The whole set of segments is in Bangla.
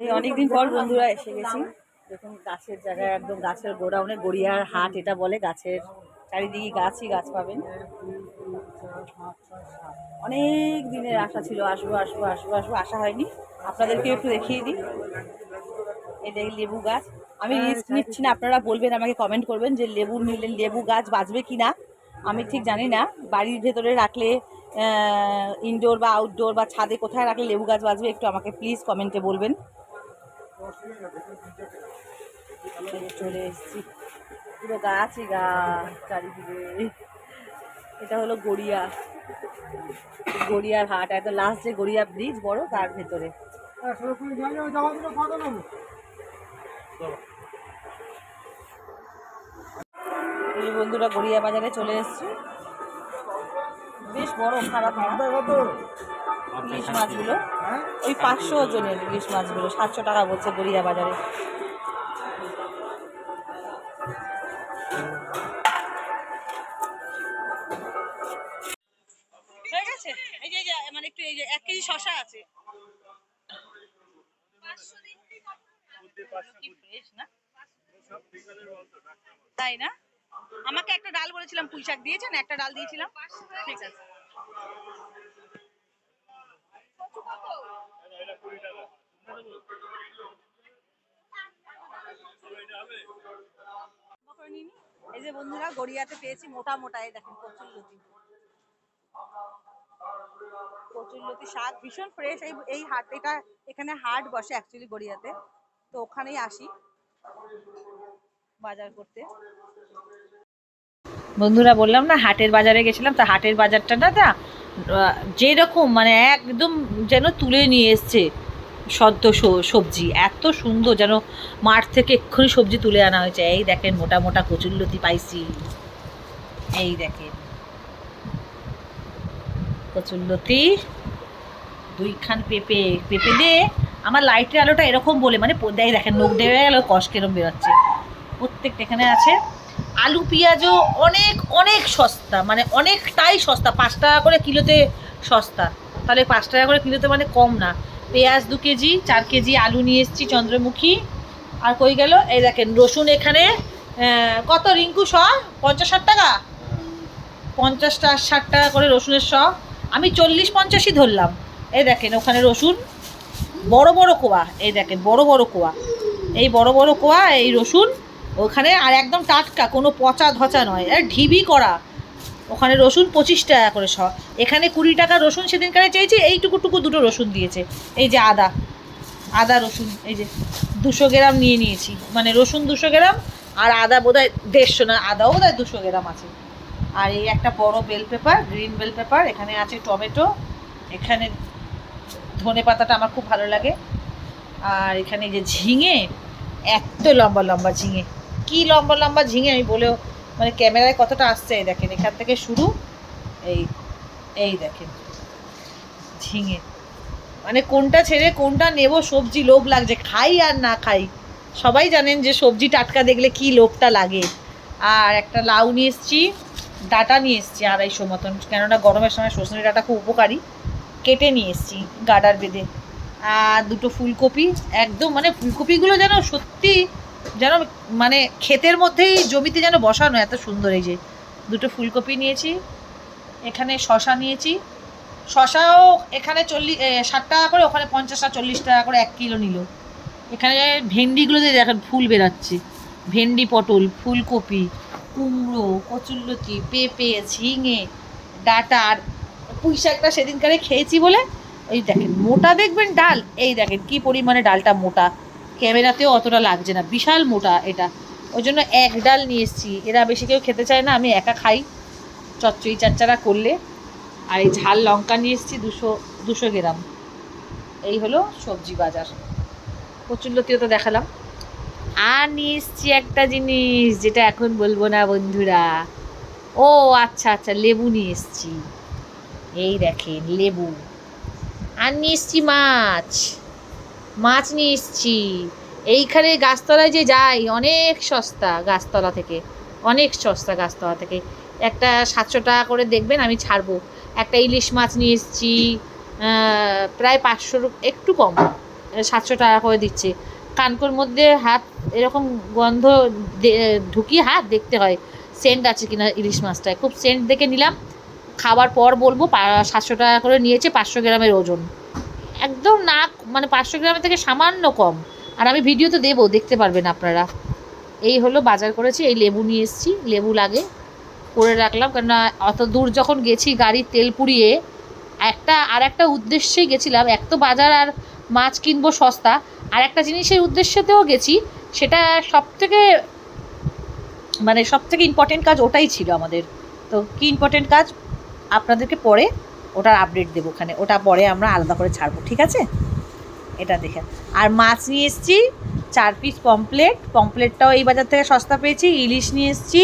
এই অনেকদিন পর বন্ধুরা এসে গেছি। দেখুন, গাছের জায়গায় একদম গাছের গোডাউনে গড়িয়ার হাট এটা বলে, গাছের চারিদিকে গাছই গাছ পাবেন। অনেক দিনের আশা ছিল, আসব আসব আসব আসব, আশা হয়নি। আপনাদেরকে একটু দেখিয়ে দিই। দেখি লেবু গাছ। আমি রিস্ক নিচ্ছি না, আপনারা বলবেন, আমাকে কমেন্ট করবেন যে লেবু নিলে লেবু গাছ বাঁচবে কি না আমি ঠিক জানি না, বাড়ির ভেতরে রাখলে ইনডোর বা আউটডোর বা ছাদে কোথায় রাখলে লেবু গাছ বাঁচবে, একটু আমাকে প্লিজ কমেন্টে বলবেন। চলে এসেছি। পুরো গাছই গাছ চারিদিকে। এটা হলো গড়িয়া। গড়িয়ার হাট একদম লাস্ট যে গড়িয়া ব্রিজ বড় তার ভেতরে। বন্ধুরা গড়িয়া বাজারে চলে এসেছি। বেশ বড় খারাপ ইলিশ মাছগুলো। ওই পাঁচশো ওজনের ইলিশ মাছগুলো সাতশো টাকা বলছে গড়িয়া বাজারে। গেছে? এই যে এই যে মানে একটু এই যে এক কেজি শশা আছে। কি fresh না? তাই না? আমাকে একটা ডাল বলেছিলাম পুঁই শাক দিয়েছেন একটা ডাল দিয়েছিলাম। ঠিক আছে করে নিইনি। এই যে বন্ধুরা, গড়িয়াতে পেয়েছি মোটা মোটা, এই দেখেন কচুরলতি। কচুরলতি শাক, ভীষণ ফ্রেশ এই এই হাট, এটা এখানে হাট বসে অ্যাকচুয়ালি গড়িয়াতে। তো ওখানেই আসি বাজার করতে। বন্ধুরা, বললাম না, হাটের বাজারে গেছিলাম, তো হাটের বাজারটা না যেরকম মানে একদম যেন তুলে নিয়ে এসছে সদ্য সবজি। এত সুন্দর যেন মাঠ থেকে এক্ষুনি সবজি তুলে আনা হয়েছে। এই দেখেন মোটা মোটা কচুরলতি পাইছি। এই দেখেন। কচুরলতি, দুইখান পেঁপে। পেঁপে দিয়ে আমার লাইটের আলোটা এরকম বলে মানে দেখেন নোক দেবে গেল কষ কেরম বেরোচ্ছে। প্রত্যেকটা এখানে আছে। আলু, পেঁয়াজও অনেক অনেক সস্তা মানে অনেকটাই সস্তা, পাঁচ টাকা করে কিলোতে সস্তা। তাহলে পাঁচ টাকা করে কিলোতে মানে কম না। পেঁয়াজ দু কেজি, চার কেজি আলু নিয়ে এসেছি চন্দ্রমুখী। আর কই গেল? এই দেখেন, রসুন এখানে কত রিঙ্কু শ পঞ্চাশ ষাট টাকা? পঞ্চাশটা ষাট টাকা করে রসুনের শ আমি চল্লিশ পঞ্চাশই ধরলাম। এই দেখেন, ওখানে রসুন, বড় বড় কোয়া। এই দেখেন, বড় বড় কোয়া। এই বড় বড় কোয়া, এই রসুন। ওখানে আর একদম টাটকা, কোনো পচা ধচা নয়। আর ঢিবি করা। ওখানে রসুন পঁচিশ টাকা করে শ। এখানে কুড়ি টাকা রসুন সেদিনকারে চেয়েছি এইটুকু টুকু দুটো রসুন দিয়েছে। এই যে আদা আদা রসুন, এই যে দুশো গ্রাম নিয়ে নিয়েছি। মানে রসুন দুশো গ্রাম আর আদা বোধহয় দেড়শো না, আদাও বোধহয় দুশো গ্রাম আছে। আর এই একটা বড় bell pepper green bell pepper এখানে আছে টমেটো। এখানে ধনে পাতাটা আমার খুব ভালো লাগে। আর এখানে যে ঝিঙে, এত লম্বা লম্বা ঝিঙে। কি লম্বা লম্বা ঝিঙে, আমি বলেও মানে ক্যামেরায় কতটা আসছে, এই দেখেন, এখান থেকে শুরু, এই এই দেখেন, ঝিঙে। মানে কোনটা ছেড়ে কোনটা নেব, সবজি লোভ লাগছে, খাই আর না খাই। সবাই জানেন যে সবজি টাটকা দেখলে কি লোভটা লাগে। আর একটা লাউ নিয়ে এসেছি, ডাটা নিয়ে এসেছি আড়াইশো মতন, কেননা গরমের সময় সজনে ডাটা খুব উপকারী। কেটে নিয়ে এসেছি গাডার বেঁধে। আর দুটো ফুলকপি, একদম মানে ফুলকপিগুলো যেন সত্যি যেন মানে ক্ষেতের মধ্যেই জমিতে যেন বসানো, এত সুন্দর এই যে। দুটো ফুলকপি নিয়েছি, এখানে শশা নিয়েছি। শশাও এখানে চল্লিশ ষাট টাকা করে, ওখানে পঞ্চাশ চল্লিশ টাকা করে এক কিলো নিল। এখানে ভেন্ডিগুলোতে দেখেন ফুল বেরাচ্ছে। ভেন্ডি পটল, ফুলকপি, কুমড়ো কচুল্লতি পেঁপে, ঝিঙে, ডাটা আর পুঁই শাকটা সেদিনকারে খেয়েছি বলে। এই দেখেন, মোটা দেখবেন ডাল, এই দেখেন কি পরিমাণে ডালটা মোটা। ক্যামেরাতেও অতটা লাগছে না। বিশাল মোটা এটা। ওই জন্য এক ডাল নিয়ে এসেছি। এরা বেশি কেউ খেতে চায় না, আমি একা খাই। চচ্চড়ি চাচ্চারা করলে। আর এই ঝাল লঙ্কা নিয়ে এসেছি, দুশো দুশো গ্রাম। এই হলো সবজি বাজার। কচুল্লতিও তো দেখালাম। আর নিয়ে এসছি একটা জিনিস, যেটা এখন বলব না বন্ধুরা। ও আচ্ছা আচ্ছা লেবু নিয়ে এসেছি। এই দেখেন, লেবু। আর নিয়ে এসেছি মাছ। মাছ নিয়ে এসেছি। এইখানে গাছতলায় যে যাই, অনেক সস্তা গাছতলা থেকে, অনেক সস্তা গাছতলা থেকে। একটা সাতশো টাকা করে দেখবেন, আমি ছাড়বো। একটা ইলিশ মাছ নিয়ে এসছি প্রায় পাঁচশোর একটু কম, সাতশো টাকা করে দিচ্ছে। কানকোর মধ্যে হাত, এরকম গন্ধ ঢুকিয়ে হাত দেখতে হয়, সেন্ট আছে কিনা ইলিশ মাছটায়। খুব সেন্ট দেখে নিলাম, খাবার পর বলব সাতশো টাকা করে নিয়েছে, পাঁচশো গ্রামের ওজন। একদম না মানে পাঁচশো গ্রামের থেকে সামান্য কম। আর আমি ভিডিও তো দেবো, দেখতে পারবেন আপনারা। এই হলো, বাজার করেছি, এই লেবু নিয়ে এসেছি, লেবু লাগে। করে রাখলাম, কেননা অত দূর যখন গেছি গাড়ির তেল পুড়িয়ে, একটা, আর একটা উদ্দেশ্যেই গেছিলাম, এক তো বাজার আর মাছ কিনবো সস্তা, আর একটা জিনিসের উদ্দেশ্যতেও গেছি, সেটা সব থেকে মানে সব থেকে ইম্পর্টেন্ট কাজ ওটাই ছিল আমাদের। তো কি ইম্পর্টেন্ট কাজ? আপনাদেরকে পরে ওটার আপডেট দেবো ওখানে। ওটা পরে আমরা আলাদা করে ছাড়বো, ঠিক আছে? এটা দেখে আর মাছ নিয়ে এসেছি, চার পিস পমপ্লেট পমপ্লেটটাও এই বাজার থেকে সস্তা পেয়েছি। ইলিশ নিয়ে এসেছি,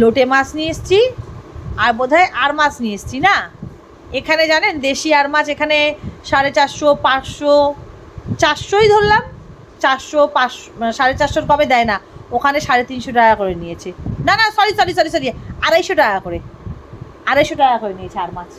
লোটে মাছ নিয়ে এসেছি, আর বোধহয় আর মাছ নিয়ে এসেছি না? এখানে জানেন, দেশি আর মাছ এখানে সাড়ে চারশো, পাঁচশো, চারশোই ধরলাম। চারশো, পাঁচশো মানে সাড়ে চারশোর কবে দেয় না? ওখানে সাড়ে তিনশো টাকা করে নিয়েছে। না না সরি সরি সরি সরি আড়াইশো টাকা করে। আড়াইশো টাকা করে নিয়েছে আর মাছ।